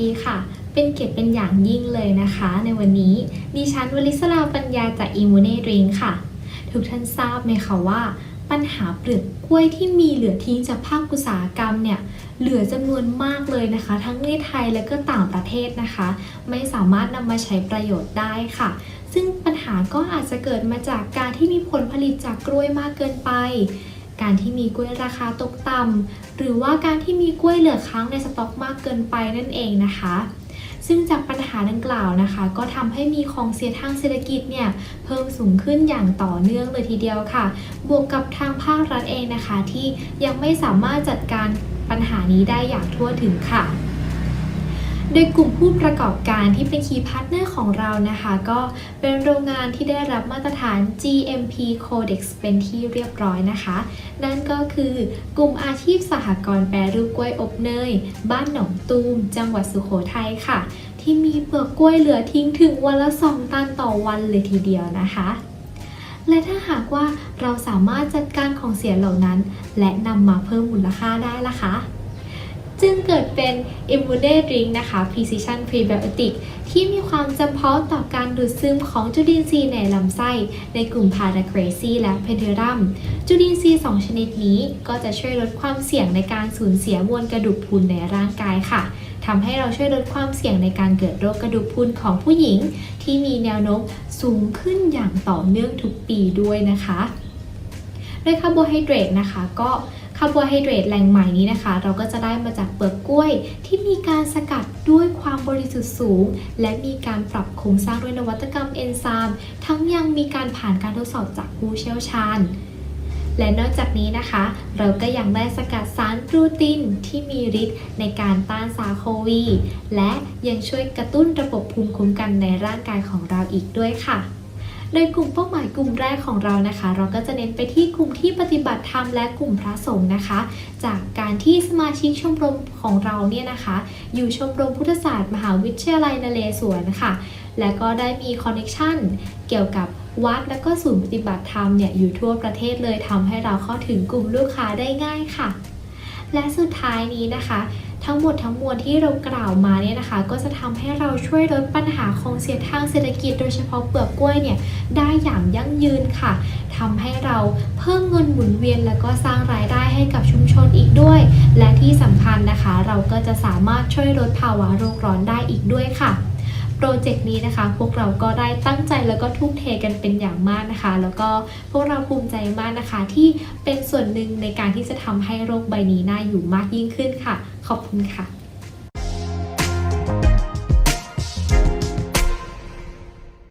ดีค่ะ เป็นเกียรติเป็นอย่างยิ่งเลยนะคะ ในวันนี้ดิฉันวลิศราปัญญาจาก i m m u n e Drink ค่ะ ทุกท่านทราบไหมคะว่า ปัญหาเปลือกกล้วยที่มีเหลือทิ้งจากภาคอุตสาหกรรมเนี่ยเหลือจำนวนมากเลยนะคะ ทั้งในไทยและก็ต่างประเทศนะคะ ไม่สามารถนำมาใช้ประโยชน์ได้ค่ะ ซึ่งปัญหาก็อาจจะเกิดมาจากการที่มีผลผลิตจากกล้วยมากเกินไป การที่มีกล้วยราคาตกต่ำหรือว่าการที่มีกล้วยเหลือค้างในสต็อกมากเกินไปนั่นเองนะคะ ซึ่งจากปัญหาดังกล่าวนะคะ ก็ทำให้มีของเสียทางเศรษฐกิจเนี่ยเพิ่มสูงขึ้นอย่างต่อเนื่องเลยทีเดียวค่ะ บวกกับทางภาครัฐเองนะคะ ที่ยังไม่สามารถจัดการปัญหานี้ได้อย่างทั่วถึงค่ะ โดยกลุ่มผู้ประกอบการที่เป็นคีย์พาร์ทเนอร์ของเรานะคะ ก็เป็นโรงงานที่ได้รับมาตรฐาน GMP Codex เป็นที่เรียบร้อยนะคะ นั่นก็คือกลุ่มอาชีพสหกรณ์แปรรูปกล้วยอบเนย บ้านหนองตูม จังหวัดสุโขทัยค่ะ ที่มีเปลือกกล้วยเหลือทิ้งถึงวันละ 2 ตันต่อวันเลยทีเดียวนะคะและถ้าหากว่าเราสามารถจัดการของเสียเหล่านั้น และนำมาเพิ่มมูลค่าได้ล่ะคะ จึงเกิดเป็น i m m u n e Drink นะคะ Precision Prebiotic ที่มีความจำเพาะต่อการดูดซึมของจุลินทรีย์ในลำไส้ ในกลุ่ม Paracracy และ p e n d u l u m จุลินทรีย์ 2 ชนิดนี้ก็จะช่วยลดความเสี่ยงในการสูญเสียมวลกระดูกพรุนในร่างกายค่ะทำให้เราช่วยลดความเสี่ยงในการเกิดโรคกระดูกพรุนของผู้หญิง ที่มีแนวโน้มสูงขึ้นอย่างต่อเนื่องทุกปีด้วยนะคะโดยคาร์โบไฮเดรตนะคะก็าร์โบไฮเดรตแหล่งใหม่นี้นะคะ เราก็จะได้มาจากเปลือกกล้วย ที่มีการสกัดด้วยความบริสุทธิ์สูง และมีการปรับโครงสร้างด้วยนวัตกรรมเอนไซม์ทั้งยังมีการผ่านการทดสอบจากผู้เชี่ยวชาญและนอกจากนี้นะคะ เราก็ยังได้สกัดสารกลูตินที่มีฤทธิ์ในการต้านซาโควี และยังช่วยกระตุ้นระบบภูมิคุ้มกันในร่างกายของเราอีกด้วยค่ะ โดยกลุ่มเป้าหมายกลุ่มแรกของเรานะคะ เราก็จะเน้นไปที่กลุ่มที่ปฏิบัติธรรมและกลุ่มพระสงฆ์นะคะ จากการที่สมาชิกชมรมของเราเนี่ยนะคะ อยู่ชมรมพุทธศาสตร์มหาวิทยาลัยนเรศวรค่ะและก็ได้มีคอนเน c ชันเกี่ยวกับวัดและก็ศูนย์ปฏิบัติธรรมเนี่ยอยู่ทั่วประเทศเลยทำให้เราเข้าถึงกลุ่มลูกค้าได้ง่ายค่ะ และสุดท้ายนี้นะคะ ทั้งหมดทั้งมวลที่เรากล่าวมาเนี่ยนะคะ ก็จะทำให้เราช่วยลดปัญหาของเสียทางเศรษฐกิจ โดยเฉพาะเปลือกกล้วยเนี่ยได้อย่างยั่งยืนค่ะทำให้เราเพิ่มเงินหมุนเวียน แล้วก็สร้างรายได้ให้กับชุมชนอีกด้วย และที่สำคัญนะคะ เราก็จะสามารถช่วยลดภาวะโลกร้อนได้อีกด้วยค่ะโปรเจกต์นี้นะคะ พวกเราก็ได้ตั้งใจแล้วก็ทุ่มเทกันเป็นอย่างมากนะคะ แล้วก็พวกเราภูมิใจมากนะคะ ที่เป็นส่วนหนึ่งในการที่จะทำให้โลกใบนี้น่าอยู่มากยิ่งขึ้นค่ะ ขอบคุณค่ะ